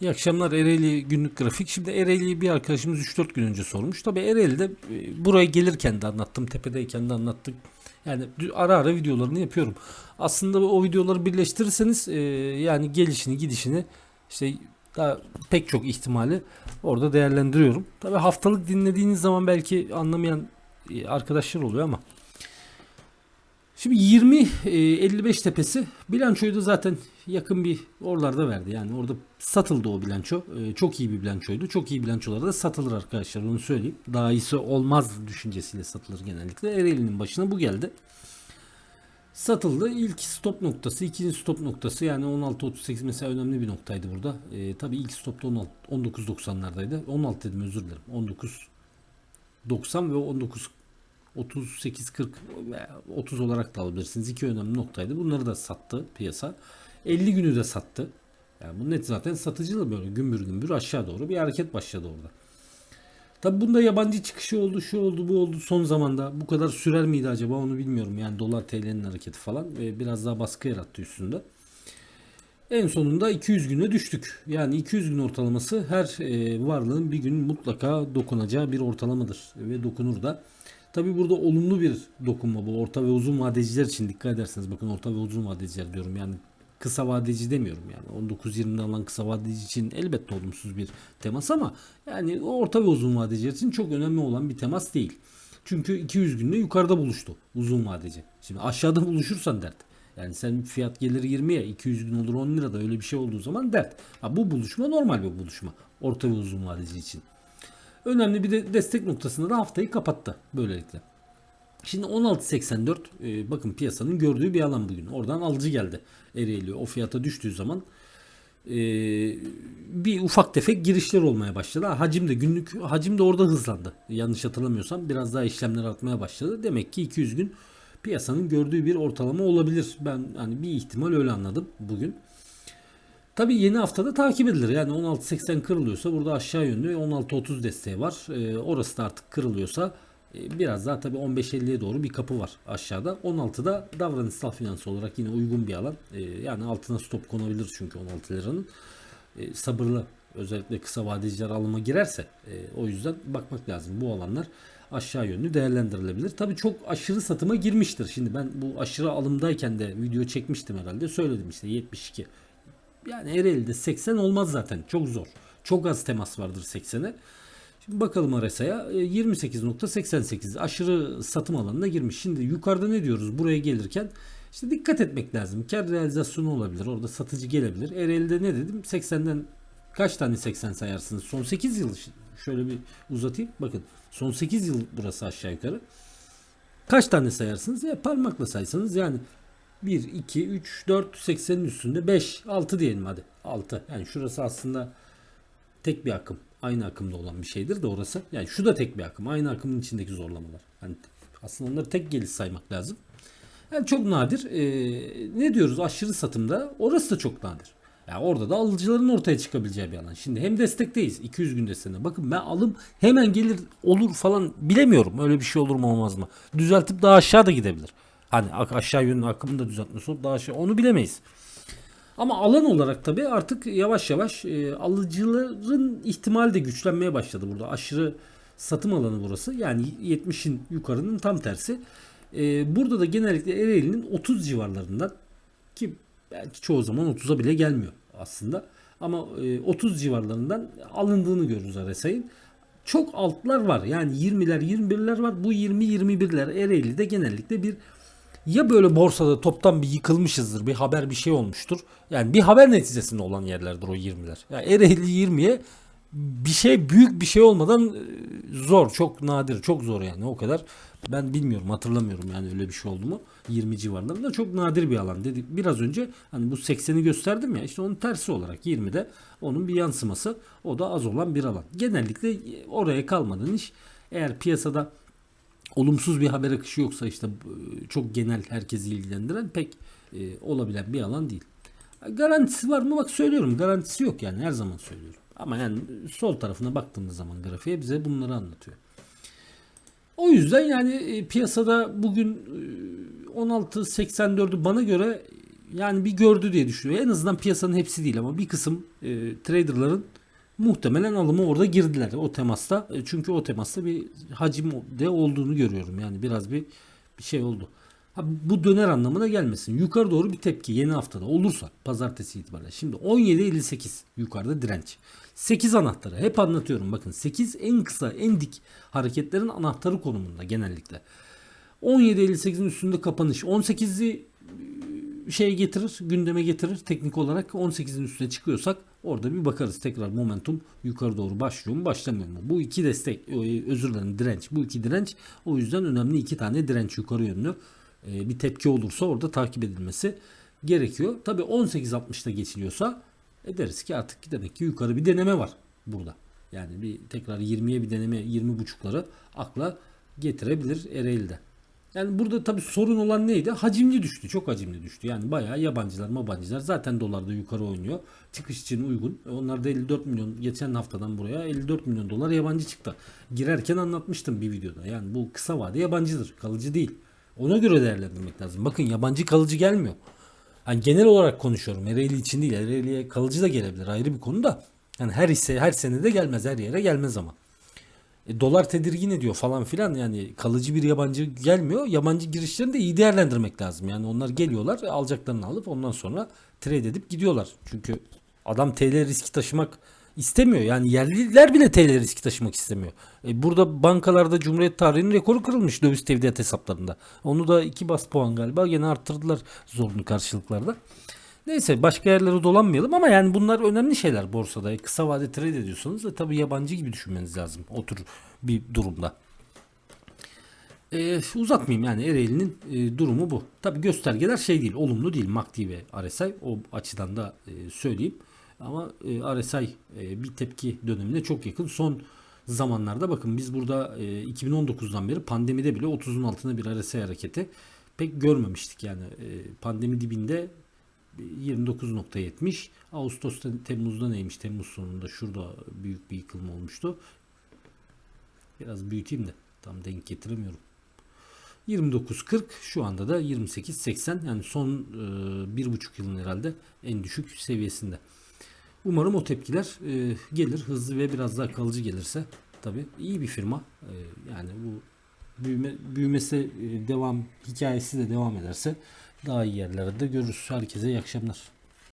İyi akşamlar Ereğli günlük grafik. Şimdi Ereğli'yi bir arkadaşımız 3-4 gün önce sormuş. Tabi Ereğli'de e, buraya gelirken de anlattım. Tepedeyken de anlattık. Yani ara ara videolarını yapıyorum. Aslında o videoları birleştirirseniz e, yani gelişini gidişini işte daha pek çok ihtimali orada değerlendiriyorum. Tabi haftalık dinlediğiniz zaman belki anlamayan e, arkadaşlar oluyor ama Şimdi 20 e, 55 tepesi bilançoyu da zaten yakın bir oralarda verdi. Yani orada satıldı o bilanço. E, çok iyi bir bilançoydu. Çok iyi bilançolarda da satılır arkadaşlar onu söyleyeyim. Daha iyisi olmaz düşüncesiyle satılır genellikle. Ereğli'nin başına bu geldi. Satıldı. İlk stop noktası, ikinci stop noktası yani 16.38 mesela önemli bir noktaydı burada. E, tabii ilk stopta 16 19.90'lardaydı. 16 dedim özür dilerim. 19.90 ve 19 38 40 veya 30 olarak da alabilirsiniz. İki önemli noktaydı. Bunları da sattı piyasa. 50 günü de sattı. Yani bu net zaten satıcılı böyle gümbür gümbür aşağı doğru bir hareket başladı orada. Tabi bunda yabancı çıkışı oldu, şu oldu, bu oldu son zamanda. Bu kadar sürer miydi acaba onu bilmiyorum. Yani dolar TL'nin hareketi falan ve biraz daha baskı yarattı üstünde. En sonunda 200 güne düştük. Yani 200 gün ortalaması her e, varlığın bir gün mutlaka dokunacağı bir ortalamadır ve dokunur da. Tabi burada olumlu bir dokunma bu. Orta ve uzun vadeciler için dikkat ederseniz bakın orta ve uzun vadeciler diyorum. Yani kısa vadeci demiyorum yani 19-20'de alan kısa vadeci için elbette olumsuz bir temas ama yani orta ve uzun vadeciler için çok önemli olan bir temas değil. Çünkü 200 günde yukarıda buluştu uzun vadeci. Şimdi aşağıda buluşursan dert. Yani sen fiyat gelir 20'ye 200 gün olur 10 lirada öyle bir şey olduğu zaman dert. Ha, bu buluşma normal bir buluşma. Orta ve uzun vadeci için. Önemli bir de destek noktasında da haftayı kapattı böylelikle. Şimdi 16.84 e, bakın piyasanın gördüğü bir alan bugün. Oradan alıcı geldi Ereğli. O fiyata düştüğü zaman e, bir ufak tefek girişler olmaya başladı. Ha, Hacim de günlük hacim de orada hızlandı. Yanlış hatırlamıyorsam biraz daha işlemler artmaya başladı. Demek ki 200 gün piyasanın gördüğü bir ortalama olabilir. Ben hani bir ihtimal öyle anladım bugün. Tabii yeni haftada takip edilir. Yani 16.80 kırılıyorsa burada aşağı yönlü 16.30 desteği var. Ee, orası da artık kırılıyorsa e, biraz daha tabii 15.50'ye doğru bir kapı var aşağıda. 16'da davranışsal finans olarak yine uygun bir alan. Ee, yani altına stop konabilir çünkü 16 liranın. Ee, sabırlı özellikle kısa vadeciler alıma girerse e, o yüzden bakmak lazım. Bu alanlar aşağı yönlü değerlendirilebilir. Tabii çok aşırı satıma girmiştir. Şimdi ben bu aşırı alımdayken de video çekmiştim herhalde. Söyledim işte 72 yani Ereğli'de 80 olmaz zaten. Çok zor. Çok az temas vardır 80'e. Şimdi bakalım Aresa'ya. E, 28.88 aşırı satım alanına girmiş. Şimdi yukarıda ne diyoruz? Buraya gelirken işte dikkat etmek lazım. Kar realizasyonu olabilir. Orada satıcı gelebilir. Ereğli'de ne dedim? 80'den kaç tane 80 sayarsınız? Son 8 yıl şöyle bir uzatayım. Bakın son 8 yıl burası aşağı yukarı. Kaç tane sayarsınız? Ya parmakla saysanız yani 1, 2, 3, 4, 80'in üstünde 5, 6 diyelim hadi. 6. Yani şurası aslında tek bir akım. Aynı akımda olan bir şeydir de orası. Yani şu da tek bir akım. Aynı akımın içindeki zorlamalar. Yani aslında onları tek geliş saymak lazım. Yani çok nadir. Ee, ne diyoruz aşırı satımda? Orası da çok nadir. Yani orada da alıcıların ortaya çıkabileceği bir alan. Şimdi hem destekteyiz 200 gün desteğinde. Bakın ben alım hemen gelir olur falan bilemiyorum. Öyle bir şey olur mu olmaz mı? Düzeltip daha aşağı da gidebilir. Hani aşağı yönlü akımını da düzeltmesi olur daha aşağı onu bilemeyiz. Ama alan olarak tabii artık yavaş yavaş e, alıcıların ihtimali de güçlenmeye başladı burada. Aşırı satım alanı burası. Yani 70'in yukarının tam tersi. E, burada da genellikle Ereğli'nin 30 civarlarından ki belki çoğu zaman 30'a bile gelmiyor aslında. Ama e, 30 civarlarından alındığını görürüz RSI'nin. Çok altlar var. Yani 20'ler 21'ler var. Bu 20-21'ler Ereğli'de genellikle bir ya böyle borsada toptan bir yıkılmışızdır. Bir haber bir şey olmuştur. Yani bir haber neticesinde olan yerlerdir o 20'ler. Yani Ereğli 20'ye bir şey büyük bir şey olmadan e, zor. Çok nadir. Çok zor yani o kadar. Ben bilmiyorum hatırlamıyorum yani öyle bir şey oldu mu. 20 civarlarında çok nadir bir alan. Dedik biraz önce hani bu 80'i gösterdim ya işte onun tersi olarak 20'de onun bir yansıması o da az olan bir alan. Genellikle oraya kalmadığın iş eğer piyasada olumsuz bir haber akışı yoksa işte e, çok genel herkesi ilgilendiren pek e, olabilen bir alan değil. Garantisi var mı? Bak söylüyorum garantisi yok yani her zaman söylüyorum. Ama yani sol tarafına baktığımız zaman grafiğe bize bunları anlatıyor. O yüzden yani e, piyasada bugün e, 16.84'ü bana göre yani bir gördü diye düşünüyor. En azından piyasanın hepsi değil ama bir kısım e, traderların muhtemelen alımı orada girdiler o temasta. E, çünkü o temasta bir hacim de olduğunu görüyorum. Yani biraz bir bir şey oldu. Ha, bu döner anlamına gelmesin. Yukarı doğru bir tepki yeni haftada olursa pazartesi itibariyle. Şimdi 17.58 yukarıda direnç. 8 anahtarı hep anlatıyorum bakın 8 en kısa en dik hareketlerin anahtarı konumunda genellikle. 17.58'in üstünde kapanış 18'i şey getirir, gündeme getirir teknik olarak 18'in üstüne çıkıyorsak orada bir bakarız tekrar momentum yukarı doğru başlıyor mu başlamıyor mu? Bu iki destek e, özür dilerim direnç bu iki direnç o yüzden önemli iki tane direnç yukarı yönlü e, bir tepki olursa orada takip edilmesi gerekiyor. Tabi 18.60'da geçiliyorsa ederiz ki artık demek ki yukarı bir deneme var burada. Yani bir tekrar 20'ye bir deneme 20 buçukları akla getirebilir Ereğli'de. Yani burada tabii sorun olan neydi? Hacimli düştü. Çok hacimli düştü. Yani bayağı yabancılar, mabancılar zaten dolarda yukarı oynuyor. Çıkış için uygun. Onlar da 54 milyon geçen haftadan buraya 54 milyon dolar yabancı çıktı. Girerken anlatmıştım bir videoda. Yani bu kısa vade yabancıdır. Kalıcı değil. Ona göre değerlendirmek lazım. Bakın yabancı kalıcı gelmiyor. Hani genel olarak konuşuyorum. Ereğli için değil. Ereğli'ye kalıcı da gelebilir. Ayrı bir konu da. Yani her hisse her senede gelmez. Her yere gelmez ama. E, dolar tedirgin ediyor falan filan yani kalıcı bir yabancı gelmiyor. Yabancı girişlerini de iyi değerlendirmek lazım. Yani onlar geliyorlar alacaklarını alıp ondan sonra trade edip gidiyorlar. Çünkü adam TL riski taşımak istemiyor. Yani yerliler bile TL riski taşımak istemiyor. E, burada bankalarda Cumhuriyet tarihinin rekoru kırılmış döviz tevdiat hesaplarında. Onu da iki bas puan galiba gene arttırdılar zorunlu karşılıklarda. Neyse başka yerlere dolanmayalım ama yani bunlar önemli şeyler borsada. Kısa vade trade ediyorsanız da tabii yabancı gibi düşünmeniz lazım o tür bir durumda. Ee, uzatmayayım yani Ereğli'nin e, durumu bu. Tabii göstergeler şey değil, olumlu değil MACD ve RSI o açıdan da e, söyleyeyim. Ama e, RSI e, bir tepki dönemine çok yakın. Son zamanlarda bakın biz burada e, 2019'dan beri pandemide bile 30'un altında bir RSI hareketi pek görmemiştik yani e, pandemi dibinde 29.70 Ağustos'ta Temmuz'da neymiş? Temmuz sonunda şurada büyük bir yıkılma olmuştu. Biraz büyüteyim de tam denk getiremiyorum. 29.40 şu anda da 28.80 yani son e, bir buçuk yılın herhalde en düşük seviyesinde. Umarım o tepkiler e, gelir hızlı ve biraz daha kalıcı gelirse tabi iyi bir firma. E, yani bu büyüme, büyümesi devam hikayesi de devam ederse daha iyi yerlerde görürüz. Herkese iyi akşamlar.